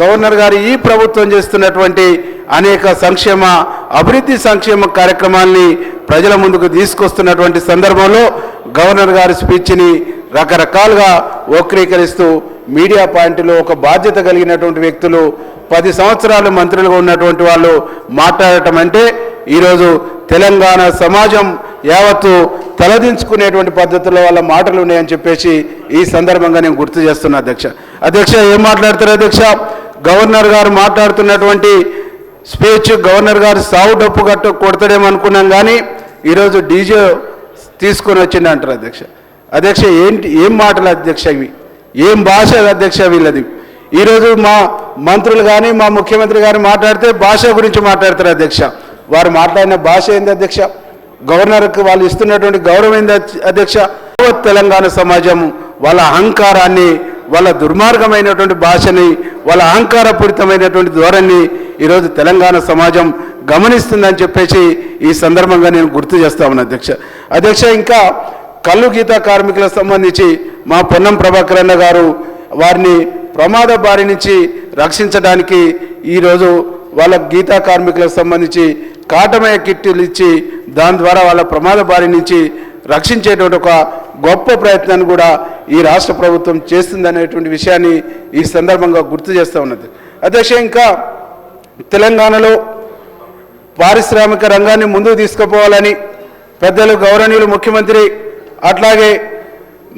Governor గారు ఈ ప్రభుత్వం చేస్తున్నటువంటి అనేక సంక్షేమ అభివృద్ధి సంక్షేమ కార్యక్రమాల్ని ప్రజల ముందుకు తీసుకొస్తున్నటువంటి సందర్భంలో గవర్నర్ గారి స్పీచ్ని రకరకాలుగా వక్రీకరిస్తూ మీడియా పాయింట్లో ఒక బాధ్యత కలిగినటువంటి వ్యక్తులు పది సంవత్సరాలు మంత్రులుగా ఉన్నటువంటి వాళ్ళు మాట్లాడటం అంటే ఈరోజు తెలంగాణ సమాజం యావత్తు తలదించుకునేటువంటి పద్ధతుల్లో వాళ్ళ మాటలు ఉన్నాయని చెప్పేసి ఈ సందర్భంగా నేను గుర్తు చేస్తున్నా అధ్యక్ష. అధ్యక్ష ఏం మాట్లాడతారు అధ్యక్ష? గవర్నర్ గారు మాట్లాడుతున్నటువంటి స్పీచ్ గవర్నర్ గారు సావు డప్పు కట్ట కొడతాడేమో అనుకున్నాం కానీ ఈరోజు డీజే తీసుకొని వచ్చింది అంటారు అధ్యక్ష. అధ్యక్ష ఏంటి ఏం మాటలు అధ్యక్ష ఇవి? ఏం భాష అధ్యక్ష వీళ్ళది? ఈరోజు మా మంత్రులు కానీ మా ముఖ్యమంత్రి గారు మాట్లాడితే భాష గురించి మాట్లాడతారు అధ్యక్ష. వారు మాట్లాడిన భాష ఏంది అధ్యక్ష? గవర్నర్కి వాళ్ళు ఇస్తున్నటువంటి గౌరవం ఏంది అధ్యక్ష? తెలంగాణ సమాజం వాళ్ళ అహంకారాన్ని వాళ్ళ దుర్మార్గమైనటువంటి భాషని వాళ్ళ అహంకారపూరితమైనటువంటి ధోరణి ఈరోజు తెలంగాణ సమాజం గమనిస్తుందని చెప్పేసి ఈ సందర్భంగా నేను గుర్తు చేస్తా ఉన్నా అధ్యక్ష. అధ్యక్ష ఇంకా కళ్ళు గీత కార్మికులకు సంబంధించి మా పొన్నం ప్రభాకర్ అన్న గారు వారిని ప్రమాద బారి నుంచి రక్షించడానికి ఈరోజు వాళ్ళ గీతా కార్మికులకు సంబంధించి కాటమయ కిట్లు ఇచ్చి దాని ద్వారా వాళ్ళ ప్రమాద బారి నుంచి రక్షించేటువంటి ఒక గొప్ప ప్రయత్నాన్ని కూడా ఈ రాష్ట్ర ప్రభుత్వం చేస్తుందనేటువంటి విషయాన్ని ఈ సందర్భంగా గుర్తు చేస్తూ ఉన్నది. అధ్యక్ష ఇంకా తెలంగాణలో పారిశ్రామిక రంగాన్ని ముందుకు తీసుకుపోవాలని పెద్దలు గౌరవనీయులు ముఖ్యమంత్రి అట్లాగే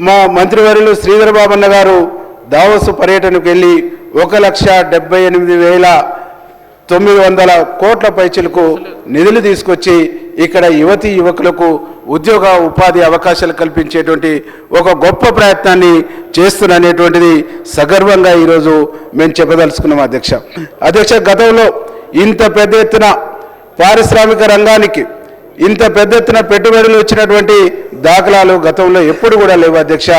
మా మంత్రివర్యులు శ్రీధర్ బాబన్న గారు దావోసు పర్యటనకు వెళ్ళి ఒక లక్ష డెబ్బై ఎనిమిది వేల తొమ్మిది వందల కోట్ల పైచలకు నిధులు తీసుకొచ్చి ఇక్కడ యువతి యువకులకు ఉద్యోగ ఉపాధి అవకాశాలు కల్పించేటువంటి ఒక గొప్ప ప్రయత్నాన్ని చేస్తున్ననేటువంటిది సగర్వంగా ఈరోజు మేము చెప్పదలుచుకున్నాం అధ్యక్ష. అధ్యక్ష గతంలో ఇంత పెద్ద ఎత్తున పారిశ్రామిక రంగానికి ఇంత పెద్ద ఎత్తున పెట్టుబడులు వచ్చినటువంటి దాఖలాలు గతంలో ఎప్పుడు కూడా లేవు అధ్యక్ష.